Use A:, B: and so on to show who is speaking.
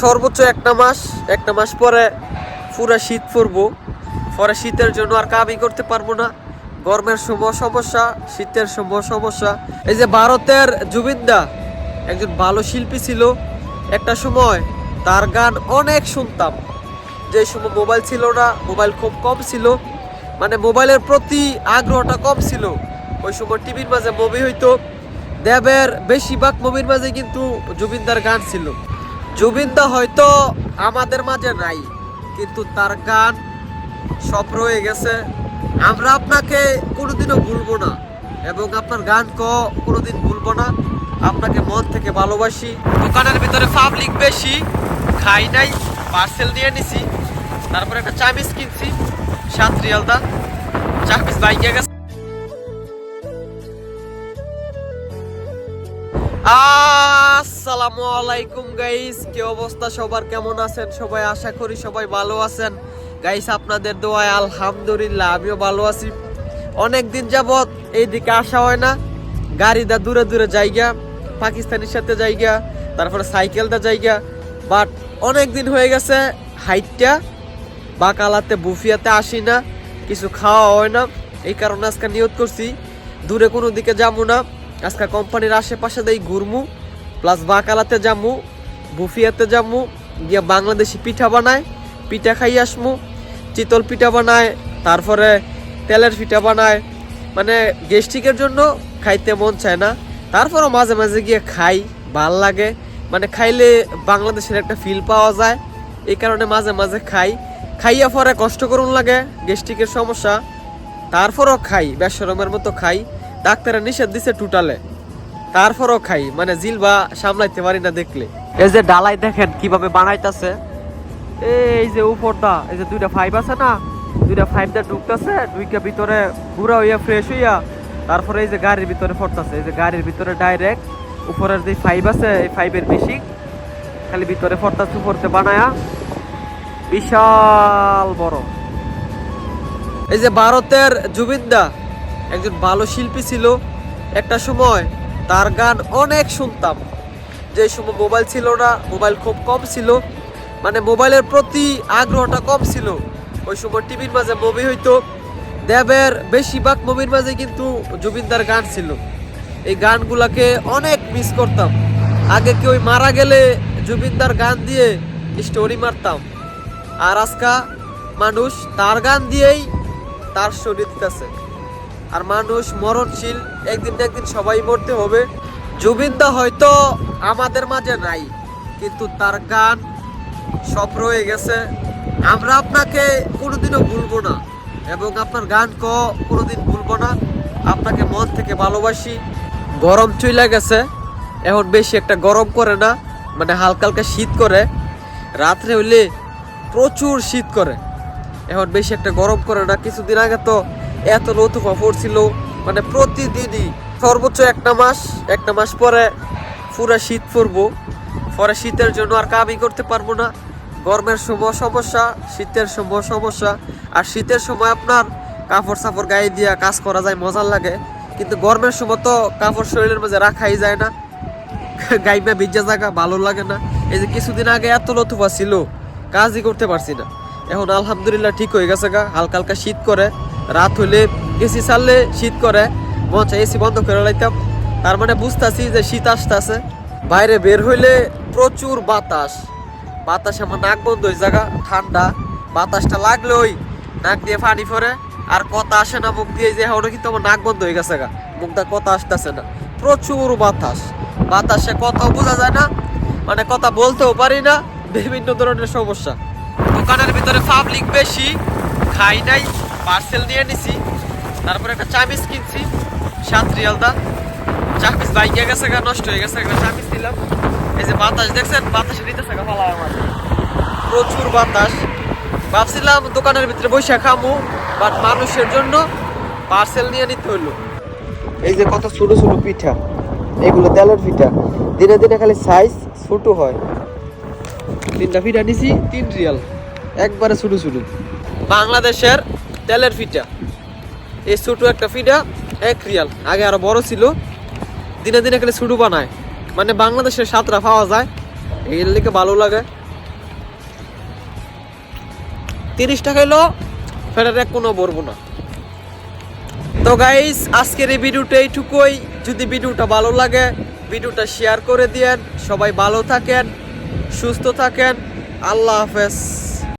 A: সর্বোচ্চ একটা মাস একটা মাস পরে পুরা শীত পড়ব। পরে শীতের জন্য আর কামই করতে পারব না। গরমের সময় সমস্যা, শীতের সময় সমস্যা। এই যে ভারতের জুবিনদা একজন ভালো শিল্পী ছিল। একটা সময় তার গান অনেক শুনতাম। যে সময় মোবাইল ছিল না, মোবাইল খুব কম ছিল। মানে মোবাইলের প্রতি আগ্রহটা কম ছিল। ওই সময় টিভির মাঝে মুভি হইতো। দেবের বেশিরভাগ মুভির মাঝে কিন্তু জুবিনদার গান ছিল। জুবিনদা হয়তো আমাদের মাঝে নাই, কিন্তু তার গান সব রয়ে গেছে। আমরা আপনাকে কোনোদিনও ভুলবো না এবং আপনার গান ক কোনোদিন ভুলবো না। আপনাকে মন থেকে ভালোবাসি। দোকানের ভিতরে পাবলিক বেশি, খাই নাই পার্সেল নিয়ে নিছি। তারপরে একটা চামিচ কিনছি সাত রিয়াল দা চামিচ বাইকে গেছে। আসসালামু আলাইকুম গাইস কি অবস্থা? সবার কেমন আছেন? সবাই আশা করি সবাই ভালো আছেন। গাইস আপনাদের দোয়ায় আলহামদুলিল্লাহ, আমিও ভালো আছি। অনেক দিন যাবত এইদিকে আসা হয় না। গাড়িটা দূরে দূরে জায়গা পাকিস্তানের সাথে জায়গা তারপরে সাইকেলটা জায়গা বাট অনেক দিন হয়ে গেছে, হাইটটা বা কালাতে বুফিয়াতে আসি না। কিছু খাওয়া হয় না। এই কারণে আজকে নিয়ত করছি। দূরে কোনো দিকে যাব না। আজকে কোম্পানির আশেপাশে দেই ঘুরমু। প্লাস বাকালাতে যামু, বুফিয়াতে যামু, গিয়া বাংলাদেশি পিঠা বানায়, পিঠা খাই আসমু, চিতল পিঠা বানায়, তারপরে তেলের পিঠা বানায়। মানে গেস্টিকের জন্য খাইতে মন চায় না। তারপরও মাঝে মাঝে গিয়ে খাই, ভালো লাগে। মানে খাইলে বাংলাদেশের একটা ফিল পাওয়া যায়। এই কারণে মাঝে মাঝে খাই। খাইয়া পরে কষ্ট করুন লাগে গেস্টিকের সমস্যা। তারপরও খাই, বেসরমের মতো খাই। ডাক্তারের নিষেধ দিছে টোটালে। তারপরও খাই মানে জিলবা সামলাইতে পারি না দেখলে। এই যে ডালাই দেখেন কীভাবে বানাইতাছে। এই যে উপরটা এই যে দুইটা ফাইভ আছে না দুইটা ফাইভটা ঢুকতেছে দুইটা ভিতরে ঘুরা হইয়া ফ্রেশ হইয়া তারপরে এই যে গাড়ির ভিতরে পড়তাছে এই যে গাড়ির ভিতরে ডাইরেক্ট উপরের যে ফাইভ আছে এই ফাইভের মেশিন খালি ভিতরে পড়তাছে উপরতে বানায়া বিশাল বড়। এই যে ভারতের জুবিনদা একজন ভালো শিল্পী ছিল একটা সময় তার গান অনেক শুনতাম। যে সময় মোবাইল ছিল না, মোবাইল খুব কম ছিল। মানে মোবাইলের প্রতি আগ্রহটা কম ছিল। ওই সময় টিভির মাঝে মুভি হইতো। দেবের বেশিরভাগ মুভির মাঝে কিন্তু জুবিনদার গান ছিল। এই গানগুলাকে অনেক মিস করতাম। আগে কেউ মারা গেলে জুবিনদার গান দিয়ে স্টোরি মারতাম। আর আজকা মানুষ তার গান দিয়েই তার শরীর দিতেছে আর মানুষ মরণশীল, একদিন না একদিন সবাই মরতে হবে। জুবিনদা হয়তো আমাদের মাঝে নাই, কিন্তু তার গান সব রয়ে গেছে। আমরা আপনাকে কোনোদিনও ভুলবো না, এবং আপনার গান ক কোনোদিন ভুলবো না। আপনাকে মন থেকে ভালোবাসি। গরম চইলা গেছে, এখন বেশি একটা গরম করে না মানে হালকা হালকা শীত করে। রাত্রে হইলে প্রচুর শীত করে, এখন বেশি একটা গরম করে না। কিছুদিন আগে তো এত লতুফা পড়ছিল মানে প্রতিদিনই সর্বোচ্চ একটা মাস একটা মাস পরে পুরা শীত পড়ব। পরে শীতের জন্য আর কামই করতে পারব না। গরমের সময় সমস্যা, শীতের সময় সমস্যা। আর শীতের সময় আপনার কাপড় সাপড় গায়ে দিয়া কাজ করা যায়, মজার লাগে। কিন্তু গরমের সময় তো কাপড় শরীরের মাঝে রাখাই যায় না। গাইমা ভিজা জায়গা, ভালো লাগে না। এই যে কিছুদিন আগে এত লতুফা ছিল, কাজই করতে পারছি না। এখন আলহামদুলিল্লাহ ঠিক হয়ে গেছে গা। হালকা হালকা শীত করে। রাত হইলে এসি ছাড়লে শীত করে। মন এসি বন্ধ করে লাইতাম। তার মানে বুঝতাছি যে শীত আসতেছে। বাইরে বের হইলে প্রচুর বাতাস। বাতাস আমার নাক বন্ধ হয়ে জায়গা, ঠান্ডা। বাতাসটা লাগলে ওই নাক দিয়ে পানি পরে আর কথা আসে না, মুখ দিয়ে যে ওটা কিন্তু আমার নাক বন্ধ হয়ে গেছে গা। মুখটা কথা আসতেছে না। প্রচুর বাতাস। বাতাসে কথা বোঝা যায় না। মানে কথা বলতেও পারি না। বিভিন্ন ধরনের সমস্যা। দোকানের ভিতরে পাবলিক বেশি, খাই নাই। পার্সেল নিয়ে নিছি। তারপরে একটা চামিচ কিনছি সাত রিয়াল দা চামিচ বাইকে গেছে গা নষ্ট হয়ে গেছে একটা চামিচ দিলাম এই যে বাতাস দেখছেন? বাতাসে নিতেছে গা ফালা আমার। প্রচুর বাতাস। ভাবছিলাম দোকানের ভিতরে বসে খামু বাট মানুষের জন্য পার্সেল নিয়ে নিতে হইল। এই যে কত ছোট ছোট পিঠা এগুলো তেলের পিঠা। দিনে দিনে খালি সাইজ ছোট হয়। তিনটা পিঠা নিছি তিন রিয়াল। একবারে ছোট ছোট। বাংলাদেশের তেলের ফিটা। এই ছোটো একটা ফিটা, এক রিয়াল। আগে আরও বড় ছিল। দিনে দিনে এখানে ছুটু বানায়। মানে বাংলাদেশের সাতরা পাওয়া যায়। এর লিখে ভালো লাগে। তিরিশ টাকা হলো ফেরার এক কোনো বলব না। তো গাইস আজকের এই ভিডিওটা এইটুকুই। যদি ভিডিওটা ভালো লাগে, ভিডিওটা শেয়ার করে দিয়েন। সবাই ভালো থাকেন, সুস্থ থাকেন। আল্লাহ হাফেজ।